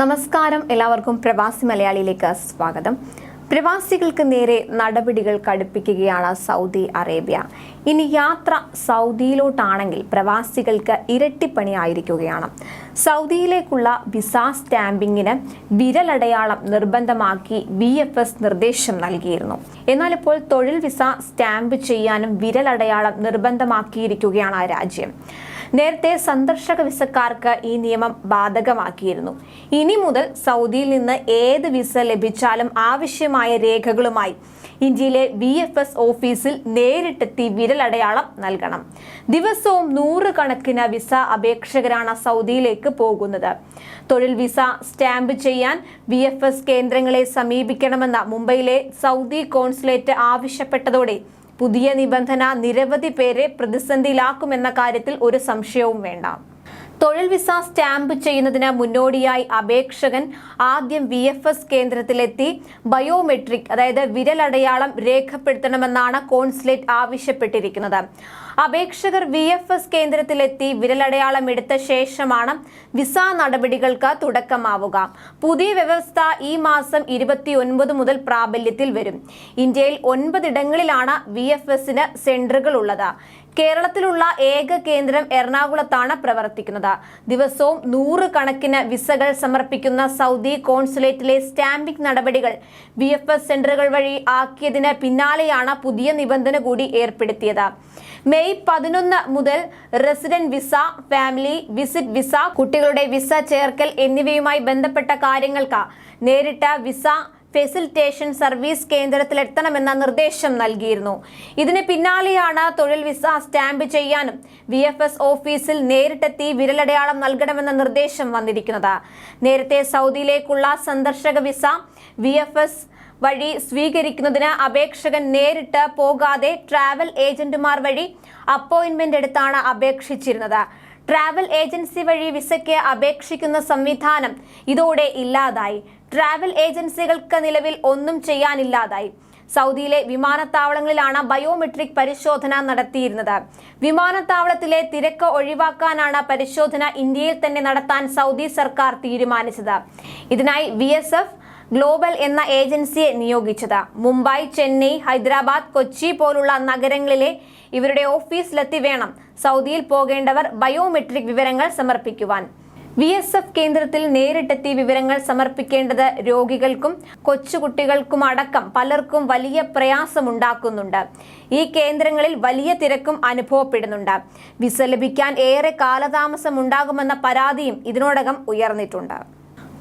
നമസ്കാരം. എല്ലാവർക്കും പ്രവാസി മലയാളിയിലേക്ക് സ്വാഗതം. പ്രവാസികൾക്ക് നേരെ നടപടികൾ കടുപ്പിക്കുകയാണ് സൗദി അറേബ്യ. ഇനി യാത്ര സൗദിയിലോട്ടാണെങ്കിൽ പ്രവാസികൾക്ക് ഇരട്ടിപ്പണിയായിരിക്കുകയാണ്. സൗദിയിലേക്കുള്ള വിസ സ്റ്റാമ്പിങ്ങിന് വിരലടയാളം നിർബന്ധമാക്കി ബി എഫ് എസ് നിർദ്ദേശം നൽകിയിരുന്നു. എന്നാൽ ഇപ്പോൾ തൊഴിൽ വിസ സ്റ്റാമ്പ് ചെയ്യാനും വിരലടയാളം നിർബന്ധമാക്കിയിരിക്കുകയാണ് രാജ്യം. നേരത്തെ സന്ദർശക വിസക്കാർക്ക് ഈ നിയമം ബാധകമാക്കിയിരുന്നു. ഇനി മുതൽ സൗദിയിൽ നിന്ന് ഏത് വിസ ലഭിച്ചാലും ആവശ്യമായ രേഖകളുമായി ഇന്ത്യയിലെ ബി എഫ് എസ് ഓഫീസിൽ നേരിട്ടെത്തി വിരലടയാളം നൽകണം. ദിവസവും നൂറുകണക്കിന് വിസ അപേക്ഷകരാണ് സൗദിയിലേക്ക് പോകുന്നത്. തൊഴിൽ വിസ സ്റ്റാമ്പ് ചെയ്യാൻ ബി എഫ് എസ് കേന്ദ്രങ്ങളെ സമീപിക്കണമെന്ന മുംബൈയിലെ സൗദി കോൺസുലേറ്റ് ആവശ്യപ്പെട്ടതോടെ പുതിയ നിബന്ധന നിരവധി പേരെ പ്രതിസന്ധിയിലാക്കുമെന്ന കാര്യത്തിൽ ഒരു സംശയവും വേണ്ട. തൊഴിൽ വിസ സ്റ്റാമ്പ് ചെയ്യുന്നതിന് മുന്നോടിയായി അപേക്ഷകൻ ആദ്യം വി എഫ് എസ് കേന്ദ്രത്തിലെത്തി. ബയോമെട്രിക് അതായത് വിരലടയാളം രേഖപ്പെടുത്തണമെന്നാണ് കോൺസുലേറ്റ് ആവശ്യപ്പെട്ടിരിക്കുന്നത്. അപേക്ഷകർ വി എഫ് എസ് കേന്ദ്രത്തിലെത്തി വിരലടയാളം എടുത്ത ശേഷമാണ് വിസ നടപടികൾക്ക് തുടക്കമാവുക. പുതിയ വ്യവസ്ഥ ഈ മാസം ഇരുപത്തി ഒൻപത് മുതൽ പ്രാബല്യത്തിൽ വരും. ഇന്ത്യയിൽ ഒൻപതിടങ്ങളിലാണ് വി എഫ് എസിന് സെന്ററുകൾ ഉള്ളത്. കേരളത്തിലുള്ള ഏക കേന്ദ്രം എറണാകുളത്താണ് പ്രവർത്തിക്കുന്നത്. ദിവസവും നൂറ് കണക്കിന് വിസകൾ സമർപ്പിക്കുന്ന സൗദി കോൺസുലേറ്റിലെ സ്റ്റാമ്പിംഗ് നടപടികൾ വി എഫ് എസ് സെന്ററുകൾ വഴി ആക്കിയതിന് പിന്നാലെയാണ് പുതിയ നിബന്ധന കൂടി ഏർപ്പെടുത്തിയത്. മെയ് പതിനൊന്ന് മുതൽ resident visa family visit visa കുട്ടികളുടെ വിസ ചേർക്കൽ എന്നിവയുമായി ബന്ധപ്പെട്ട കാര്യങ്ങൾക്ക് നേരിട്ട വിസ ഫെസിലിറ്റേഷൻ സർവീസ് കേന്ദ്രത്തിലെത്തണമെന്ന നിർദ്ദേശം നൽകിയിരുന്നു. ഇതിന് പിന്നാലെയാണ് തൊഴിൽ വിസ സ്റ്റാമ്പ് ചെയ്യാനും വി എഫ് എസ് ഓഫീസിൽ നേരിട്ടെത്തി വിരലടയാളം നൽകണമെന്ന നിർദ്ദേശം വന്നിരിക്കുന്നത്. നേരത്തെ സൗദിയിലേക്കുള്ള സന്ദർശക വിസ വി എഫ് എസ് വഴി സ്വീകരിക്കുന്നതിന് അപേക്ഷകൻ നേരിട്ട് പോകാതെ ട്രാവൽ ഏജന്റുമാർ വഴി അപ്പോയിന്റ്മെന്റ് എടുത്താണ് അപേക്ഷിച്ചിരുന്നത്. ട്രാവൽ ഏജൻസി വഴി വിസയ്ക്ക് അപേക്ഷിക്കുന്ന സംവിധാനം ഇതോടെ ഇല്ലാതായി. ട്രാവൽ ഏജൻസികൾക്ക് നിലവിൽ ഒന്നും ചെയ്യാനില്ലാതായി. സൗദിയിലെ വിമാനത്താവളങ്ങളിലാണ് ബയോമെട്രിക് പരിശോധന നടത്തിയിരുന്നത്. വിമാനത്താവളത്തിലെ തിരക്ക് ഒഴിവാക്കാനാണ് പരിശോധന ഇന്ത്യയിൽ തന്നെ നടത്താൻ സൗദി സർക്കാർ തീരുമാനിച്ചത്. ഇതിനായി വി ഗ്ലോബൽ എന്ന ഏജൻസിയെ നിയോഗിച്ചത്. മുംബൈ ചെന്നൈ ഹൈദരാബാദ് കൊച്ചി പോലുള്ള നഗരങ്ങളിലെ ഇവരുടെ ഓഫീസിലെത്തി വേണം സൗദിയിൽ പോകേണ്ടവർ ബയോമെട്രിക് വിവരങ്ങൾ സമർപ്പിക്കുവാൻ. വി എസ് എഫ് കേന്ദ്രത്തിൽ നേരിട്ടെത്തി വിവരങ്ങൾ സമർപ്പിക്കേണ്ടത് രോഗികൾക്കും കൊച്ചുകുട്ടികൾക്കും അടക്കം പലർക്കും വലിയ പ്രയാസമുണ്ടാക്കുന്നുണ്ട്. ഈ കേന്ദ്രങ്ങളിൽ വലിയ തിരക്കും അനുഭവപ്പെടുന്നുണ്ട്. വിസ ലഭിക്കാൻ ഏറെ കാലതാമസം ഉണ്ടാകുമെന്ന പരാതിയും ഇതിനോടകം ഉയർന്നിട്ടുണ്ട്.